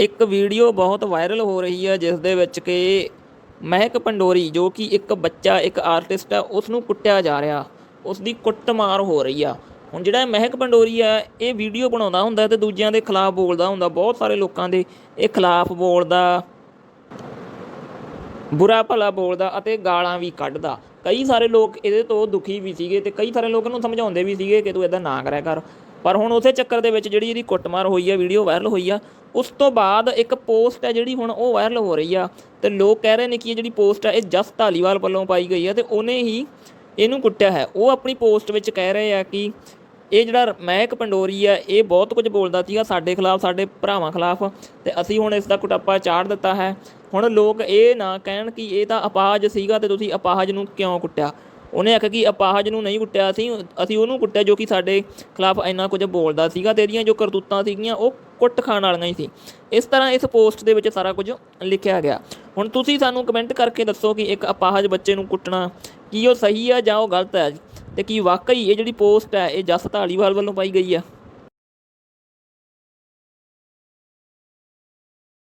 ਇੱਕ ਵੀਡੀਓ ਬਹੁਤ ਵਾਇਰਲ ਹੋ ਰਹੀ ਹੈ ਜਿਸ ਦੇ ਵਿੱਚ ਕਿ ਮਹਿਕ ਪੰਡੋਰੀ ਜੋ ਕਿ ਇੱਕ ਬੱਚਾ, ਇੱਕ ਆਰਟਿਸਟ ਹੈ ਉਸ ਨੂੰ ਕੁੱਟਿਆ ਜਾ ਰਿਹਾ। ਉਸ ਦੀ ਕੁੱਟਮਾਰ ਹੋ ਰਹੀ ਆ। ਹੁਣ ਜਿਹੜਾ ਮਹਿਕ ਪੰਡੋਰੀ ਆ, ਇਹ ਵੀਡੀਓ ਬਣਾਉਂਦਾ ਹੁੰਦਾ ਤੇ ਦੂਜਿਆਂ ਦੇ ਖਿਲਾਫ ਬੋਲਦਾ ਹੁੰਦਾ। ਬਹੁਤ ਸਾਰੇ ਲੋਕਾਂ ਦੇ ਇਹ ਖਿਲਾਫ ਬੋਲਦਾ, ਬੁਰਾ ਭਲਾ ਬੋਲਦਾ ਅਤੇ ਗਾਲਾਂ ਵੀ ਕੱਢਦਾ। ਕਈ ਸਾਰੇ ਲੋਕ ਇਹਦੇ ਤੋਂ ਦੁਖੀ ਵੀ ਸੀਗੇ ਤੇ ਕਈ ਸਾਰੇ ਲੋਕ ਇਹਨੂੰ ਸਮਝਾਉਂਦੇ ਵੀ ਸੀਗੇ ਕਿ ਤੂੰ ਇਦਾਂ ਨਾ ਕਰਿਆ ਕਰ। ਪਰ ਹੁਣ ਉਸੇ ਚੱਕਰ ਦੇ ਵਿੱਚ ਜਿਹੜੀ ਇਹਦੀ ਕੁੱਟਮਾਰ ਹੋਈ ਆ ਵੀਡੀਓ ਵਾਇਰਲ ਹੋਈ ਆ, ਉਸ ਤੋਂ ਬਾਅਦ ਇੱਕ ਪੋਸਟ ਹੈ ਜਿਹੜੀ ਹੁਣ ਉਹ ਵਾਇਰਲ ਹੋ ਰਹੀ ਆ। ਤੇ ਲੋਕ ਕਹਿ ਰਹੇ ਨੇ ਕਿ ਇਹ ਜਿਹੜੀ ਪੋਸਟ ਆ, ਇਹ ਜਸ ਧਾਲੀਵਾਲ ਵੱਲੋਂ ਪਾਈ ਗਈ ਆ ਤੇ ਉਹਨੇ ਹੀ ਇਹਨੂੰ ਕੁੱਟਿਆ ਹੈ। ਉਹ ਆਪਣੀ ਪੋਸਟ ਵਿੱਚ ਕਹਿ ਰਹੇ ਆ ਕਿ ਇਹ ਜਿਹੜਾ ਮਹਿਕ ਪੰਡੋਰੀ ਆ, ਇਹ ਬਹੁਤ ਕੁਝ ਬੋਲਦਾ ਸੀਗਾ, ਸਾਡੇ ਖਿਲਾਫ, ਸਾਡੇ ਭਰਾਵਾਂ ਖਿਲਾਫ, ਤੇ ਅਸੀਂ ਹੁਣ ਇਸ ਦਾ ਕੁਟੱਪਾ ਚਾੜ ਦਿੱਤਾ ਹੈ। ਹੁਣ ਲੋਕ ਇਹ ਨਾ ਕਹਿਣ ਕਿ ਇਹ ਤਾਂ ਅਪਾਹਜ ਸੀਗਾ ਤੇ ਤੁਸੀਂ ਅਪਾਹਜ ਨੂੰ ਕਿਉਂ ਕੁੱਟਿਆ? ਉਹਨੇ ਆਖਿਆ ਕਿ ਅਪਾਹਜ ਨੂੰ ਨਹੀਂ ਕੁੱਟਿਆ ਅਸੀਂ ਅਸੀਂ ਉਹਨੂੰ ਕੁੱਟਿਆ ਜੋ ਕਿ ਸਾਡੇ ਖਿਲਾਫ ਇੰਨਾ ਕੁਝ ਬੋਲਦਾ ਸੀਗਾ ਤੇ ਇਹਦੀਆਂ ਜੋ ਕਰਤੂਤਾਂ ਸੀਗੀਆਂ ਉਹ ਕੁੱਟ ਖਾਣ ਵਾਲੀਆਂ ਹੀ ਸੀ। ਇਸ ਤਰ੍ਹਾਂ ਇਸ ਪੋਸਟ ਦੇ ਵਿੱਚ ਸਾਰਾ ਕੁਝ ਲਿਖਿਆ ਗਿਆ। ਹੁਣ ਤੁਸੀਂ ਸਾਨੂੰ ਕਮੈਂਟ ਕਰਕੇ ਦੱਸੋ ਕਿ ਇੱਕ ਅਪਾਹਜ ਬੱਚੇ ਨੂੰ ਕੁੱਟਣਾ ਕੀ ਉਹ ਸਹੀ ਆ ਜਾਂ ਉਹ ਗਲਤ ਹੈ ਤੇ ਕੀ ਵਾਕਈ ਇਹ ਜਿਹੜੀ ਪੋਸਟ ਹੈ, ਇਹ ਜਸ ਧਾਲੀਵਾਲ ਵੱਲੋਂ ਪਾਈ ਗਈ ਆ?